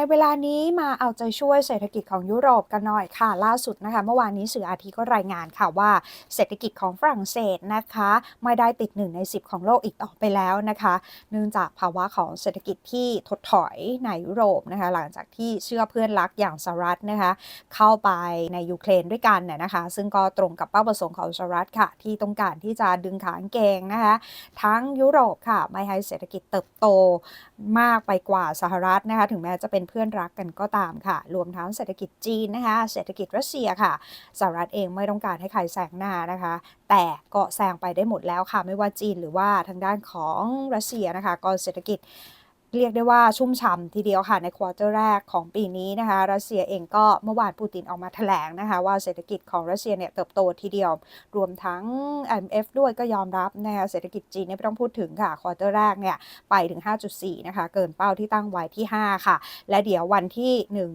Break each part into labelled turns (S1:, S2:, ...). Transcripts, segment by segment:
S1: ในเวลานี้มาเอาใจช่วยเศรษฐกิจของยุโรปกันหน่อยค่ะ ล่าสุดนะคะเมื่อวานนี้สื่ออาทิก็รายงานค่ะว่าเศรษฐกิจของฝรั่งเศสนะคะ ไม่ได้ติดหนึ่งใน 10 ของโลกอีกต่อไปแล้วนะคะ เนื่องจากภาวะของเศรษฐกิจที่ถดถอยในยุโรปนะคะ หลังจากที่เชื่อเพื่อนรักอย่างสหรัฐนะคะ เข้าไปในยูเครนด้วยกันเนี่ยนะคะ ซึ่งก็ตรงกับเป้าประสงค์ของสหรัฐค่ะ ที่ต้องการที่จะดึงขางเกงนะคะ ทั้งยุโรปค่ะไม่ให้เศรษฐกิจเติบโตมากไปกว่าสหรัฐนะคะ ถึงแม้จะเป็นเพื่อนรักกันก็ตามค่ะ รวมทั้งเศรษฐกิจจีนนะคะ เศรษฐกิจรัสเซียค่ะสหรัฐเองไม่ต้องการให้ใครแซงหน้านะคะ แต่ก็แซงไปได้หมดแล้วค่ะ ไม่ว่าจีนหรือว่าทางด้านของรัสเซียนะคะ ก็เศรษฐกิจ เรียกได้ว่าชุ่มฉ่ำทีเดียวค่ะในควอเตอร์แรกของปีนี้นะคะรัสเซียเองก็เมื่อวานปูตินออกมาแถลงนะคะว่าเศรษฐกิจของรัสเซียเนี่ยเติบโตทีเดียว รวมทั้ง IMF ด้วยก็ยอมรับนะคะเศรษฐกิจจีนเนี่ยไม่ต้องพูดถึงค่ะควอเตอร์แรกเนี่ยไปถึง 5.4 นะคะ เกินเป้าที่ตั้งไว้ที่ 5 ค่ะ และเดี๋ยววันที่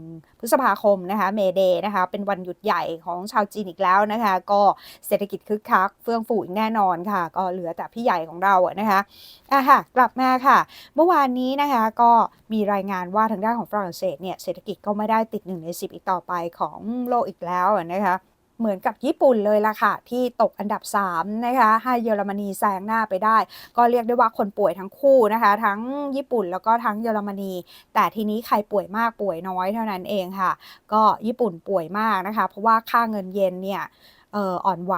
S1: 1 พฤษภาคมนะคะเมเดย์นะคะเป็นวันหยุดใหญ่ของชาวจีนอีกแล้วนะคะก็เศรษฐกิจคึกคักเฟื่องฟูอีกแน่นอนค่ะ ก็เหลือแต่พี่ใหญ่ของเราอะนะคะอะค่ะกลับมาค่ะ เมื่อวานนี้นะคะก็มีรายงานว่าทางด้านของฝรั่งเศสเนี่ยเศรษฐกิจก็ไม่ได้ติดหนึ่งใน 10 อีกต่อไปของโลกอีกแล้วนะคะเหมือนกับญี่ปุ่นเลยล่ะค่ะ ที่ตกอันดับ 3 นะคะ ให้เยอรมนีแซงหน้าไปได้ ก็เรียกได้ว่าคนป่วยทั้งคู่นะคะ ทั้งญี่ปุ่นแล้วก็ทั้งเยอรมนี แต่ทีนี้ใครป่วยมากป่วยน้อยเท่านั้นเองค่ะ ก็ญี่ปุ่นป่วยมากนะคะ เพราะว่าค่าเงินเยนเนี่ยอ่ออ่อนไหว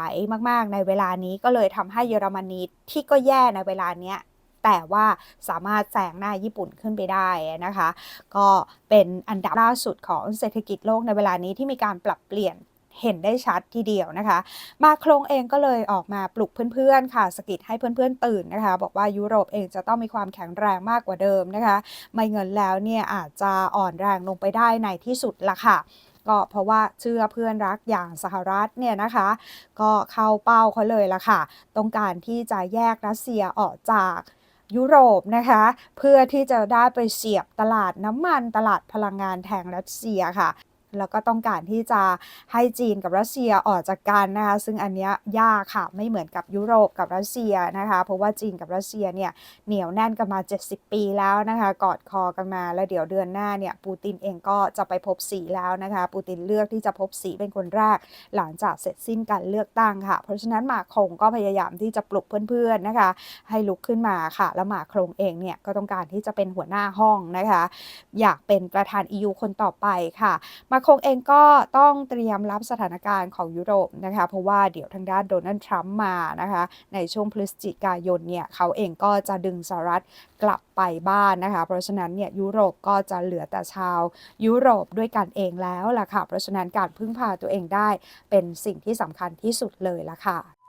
S1: มากๆ ในเวลานี้ก็เลยทำให้เยอรมนีที่ก็แย่ในเวลาเนี้ย แต่ว่าสามารถแซงหน้าญี่ปุ่นขึ้นไปได้นะคะ ก็เป็นอันดับล่าสุดของเศรษฐกิจโลกในเวลานี้ที่มีการปรับเปลี่ยนเห็นได้ชัดทีเดียวนะคะ มาโครงเองก็เลยออกมาปลุกเพื่อนๆ ค่ะสกิดให้เพื่อนๆตื่นนะคะ บอกว่ายุโรปเองจะต้องมีความแข็งแรงมากกว่าเดิมนะคะ ไม่เงินแล้วเนี่ยอาจจะอ่อนแรงลงไปได้ในที่สุดละค่ะก็เพราะว่าเชื่อเพื่อนรักอย่างสหรัฐเนี่ยนะคะ ก็เข้าเป้าเขาเลยละค่ะ ต้องการที่จะแยกรัสเซียออกจาก ยุโรปนะคะ เพื่อที่จะได้ไปเสียบตลาดน้ำมันตลาดพลังงานแทนรัสเซียค่ะ แล้วก็ต้องการที่จะให้จีนกับรัสเซียออกจากกันนะคะซึ่งอันนี้ยากค่ะ ไม่เหมือนกับยุโรปกับรัสเซียนะคะเพราะว่าจีนกับรัสเซียเนี่ยเหนียวแน่นกันมา 70 ปีแล้วนะคะกอดคอกันมาแล้วเดี๋ยวเดือนหน้าเนี่ยปูตินเองก็จะไปพบสีแล้วนะคะปูตินเลือกที่จะพบสีเป็นคนแรก หลังจากเสร็จสิ้นการเลือกตั้งค่ะ เพราะฉะนั้นหมาคงก็พยายามที่จะปลุกเพื่อนๆนะคะ ให้ลุกขึ้นมาค่ะ แล้วหมาคงเองเนี่ยก็ต้องการที่จะเป็นหัวหน้าห้องนะคะ อยากเป็นประธาน EU คนต่อไปค่ะมาคงเองก็ต้องเตรียมรับสถานการณ์ของยุโรปนะคะ เพราะว่าเดี๋ยวทางด้านโดนัลด์ทรัมป์มานะคะ ในช่วงพฤศจิกายนเนี่ยเขาเองก็จะดึงสหรัฐกลับไปบ้านนะคะ เพราะฉะนั้นเนี่ยยุโรปก็จะเหลือแต่ชาวยุโรปด้วยกันเองแล้วล่ะค่ะ เพราะฉะนั้นการพึ่งพาตัวเองได้เป็นสิ่งที่สำคัญที่สุดเลยล่ะค่ะ